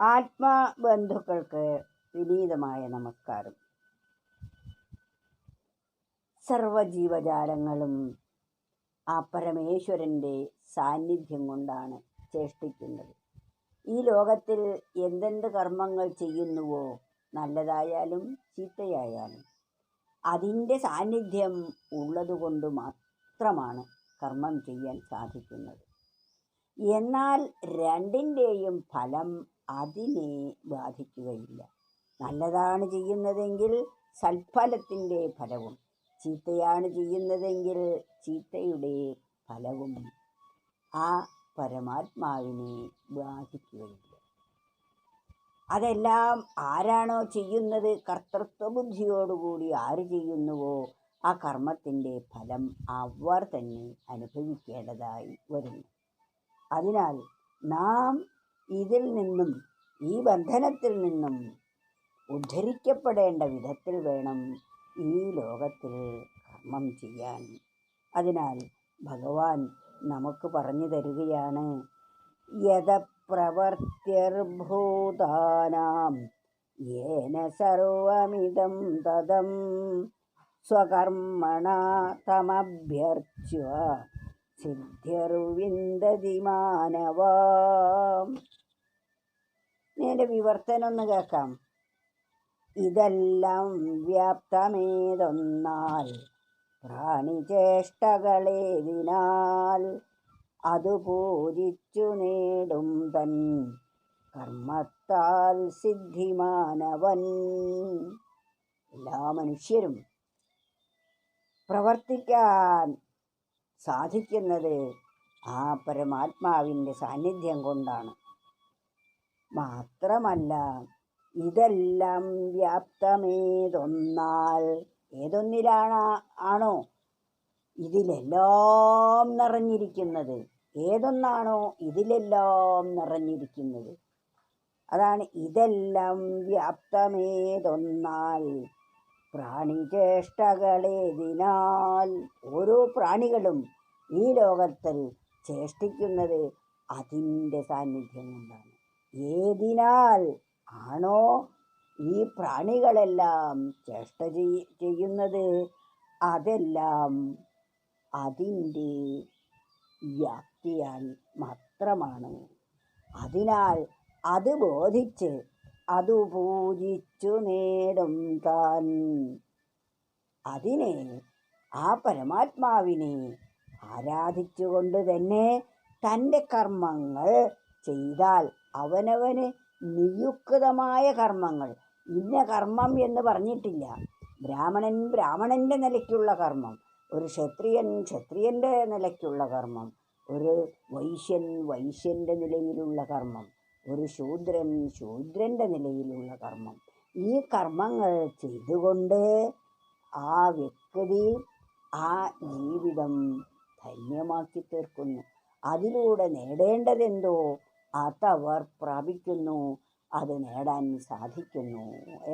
ആത്മബന്ധുക്കൾക്ക് വിനീതമായ നമസ്കാരം. സർവജീവജാലങ്ങളും ആ പരമേശ്വരന്റെ സാന്നിധ്യം കൊണ്ടാണ് ചേഷ്ടിക്കുന്നത്. ഈ ലോകത്തിൽ എന്തെന്ത് കർമ്മങ്ങൾ ചെയ്യുന്നുവോ നല്ലതായാലും ചീത്തയായാലും അതിന്റെ സാന്നിധ്യം ഉള്ളതുകൊണ്ട് മാത്രമാണ് കർമ്മം ചെയ്യാൻ സാധിക്കുന്നത്. എന്നാൽ രണ്ടിന്റെയും ഫലം അതിനെ ബാധിക്കുകയില്ല. നല്ലതാണ് ചെയ്യുന്നതെങ്കിൽ സൽഫലത്തിന്റെ ഫലവും ചീത്തയാണ് ചെയ്യുന്നതെങ്കിൽ ചീത്തയുടെ ഫലവും ആ പരമാത്മാവിനെ ബാധിക്കുകയില്ല. അതെല്ലാം ആരാണോ ചെയ്യുന്നത് കർത്തൃത്വ ബുദ്ധിയോടുകൂടി ആര് ചെയ്യുന്നുവോ ആ കർമ്മത്തിന്റെ ഫലം അവർ തന്നെ അനുഭവിക്കേണ്ടതായി വരുന്നു. അതിനാൽ നാം ഇതിൽ നിന്നും ഈ ബന്ധനത്തിൽ നിന്നും ഉദ്ധരിക്കപ്പെടേണ്ട വിധത്തിൽ വേണം ഈ ലോകത്തിൽ കർമ്മം ചെയ്യാൻ. അതിനാൽ ഭഗവാൻ നമുക്ക് പറഞ്ഞു തരികയാണ് യഥപ്രവർത്തിർഭൂതാനാം യേന സർവമിതം തദം സ്വകർമ്മണ തമഭ്യർച്ച്യ സിദ്ധിർവിന്ദതി മാനവാം. നേരെ വിവർത്തനം ഒന്ന് കേൾക്കാം. ഇതെല്ലാം വ്യാപ്തമേതൊന്നാൽ പ്രാണിചേഷ്ടകളേതിനാൽ അതു പൂജിച്ചു നേടും തൻ കർമ്മത്താൽ സിദ്ധിമാനവൻ. എല്ലാ മനുഷ്യരും പ്രവർത്തിക്കാൻ സാധിക്കുന്നത് ആ പരമാത്മാവിന്റെ സാന്നിധ്യം കൊണ്ടാണ്. മാത്രമല്ല ഇതെല്ലാം വ്യാപ്തമേതൊന്നാൽ ഏതൊന്നിലാണ് ആണോ? ഇതിലെല്ലാം നിറഞ്ഞിരിക്കുന്നത്. ഏതൊന്നാണോ ഇതിലെല്ലാം നിറഞ്ഞിരിക്കുന്നത്. അതാണ് ഇതെല്ലാം വ്യാപ്തമേതൊന്നാൽ. പ്രാണിചേഷ്ടകളേതിനാൽ ഓരോ പ്രാണികളും ഈ ലോകത്തിൽ ചേഷ്ടിക്കുന്നത് അതിന്റെ സാന്നിധ്യം കൊണ്ടാണ്. ഏതിനാൽ ആണോ ഈ പ്രാണികളെല്ലാം ചേഷ്ട ചെയ്യുന്നത്? അതെല്ലാം അതിന്റെ വ്യാപ്തിയാൽ മാത്രമാണ്. അതിനാൽ അത് ബോധിച്ച് അതു പൂജിച്ചു നേടും താൻ. അതിനെ ആ പരമാത്മാവിനെ ആരാധിച്ചുകൊണ്ട് തന്നെ തന്റെ കർമ്മങ്ങൾ ചെയ്താൽ അവനവന് നിയുക്തമായ കർമ്മങ്ങൾ. ഇന്ന കർമ്മം എന്ന് പറഞ്ഞിട്ടില്ല. ബ്രാഹ്മണൻ ബ്രാഹ്മണന്റെ നിലയ്ക്കുള്ള കർമ്മം. ഒരു ക്ഷത്രിയൻ ക്ഷത്രിയന്റെ നിലയ്ക്കുള്ള കർമ്മം. ഒരു വൈശ്യൻ വൈശ്യന്റെ നിലയിലുള്ള കർമ്മം. ഒരു ശൂദ്രൻ ശൂദ്രന്റെ നിലയിലുള്ള കർമ്മം. ഈ കർമ്മങ്ങൾ ചെയ്തുകൊണ്ട് ആ വ്യക്തി ആ ജീവിതം ധന്യമാക്കി തീർക്കുന്നു. അതിലൂടെ നേടേണ്ടതെന്തോ അതവർ പ്രാപിക്കുന്നു അത് നേടാൻ സാധിക്കുന്നു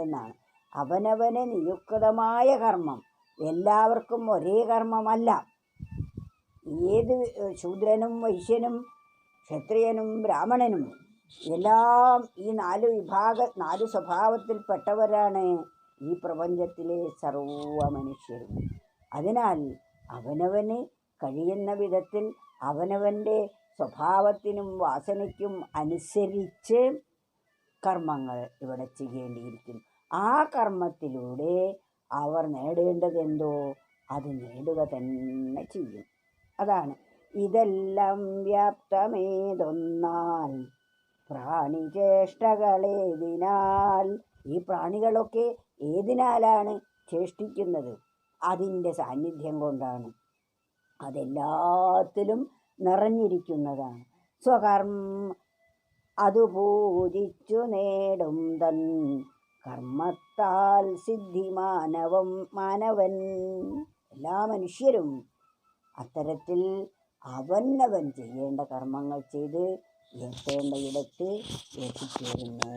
എന്നാണ്. അവനവന് നിയുക്തമായ കർമ്മം. എല്ലാവർക്കും ഒരേ കർമ്മമല്ല. ഏത് ശൂദ്രനും വൈശ്യനും ക്ഷത്രിയനും ബ്രാഹ്മണനും എല്ലാം ഈ നാല് വിഭാഗ നാല് സ്വഭാവത്തിൽപ്പെട്ടവരാണ് ഈ പ്രപഞ്ചത്തിലെ സർവ മനുഷ്യരും. അതിനാൽ അവനവന് കഴിയുന്ന വിധത്തിൽ അവനവന്റെ സ്വഭാവത്തിനും വാസനയ്ക്കും അനുസരിച്ച് കർമ്മങ്ങൾ ഇവിടെ ചെയ്യേണ്ടിയിരിക്കുന്നു. ആ കർമ്മത്തിലൂടെ അവർ നേടേണ്ടത് എന്തോ അത് നേടുക തന്നെ ചെയ്യും. അതാണ്. ഇതെല്ലാം വ്യാപ്തമേതൊന്നാൽ പ്രാണിചേഷ്ടകളേതിനാൽ ഈ പ്രാണികളൊക്കെ ഏതിനാലാണ് ചേഷ്ടിക്കുന്നത് അതിന്റെ സാന്നിധ്യം കൊണ്ടാണ്. അതെല്ലാത്തിലും നിറഞ്ഞിരിക്കുന്നതാണ്. സ്വകർമ്മ അതു പൂജിച്ചു നേടും തൻ കർമ്മത്താൽ സിദ്ധി മാനവം മാനവൻ. എല്ലാ മനുഷ്യരും അത്തരത്തിൽ അവനവൻ ചെയ്യേണ്ട കർമ്മങ്ങൾ ചെയ്ത് എത്തേണ്ട ഇടത്ത് എത്തിച്ചേരുന്നു.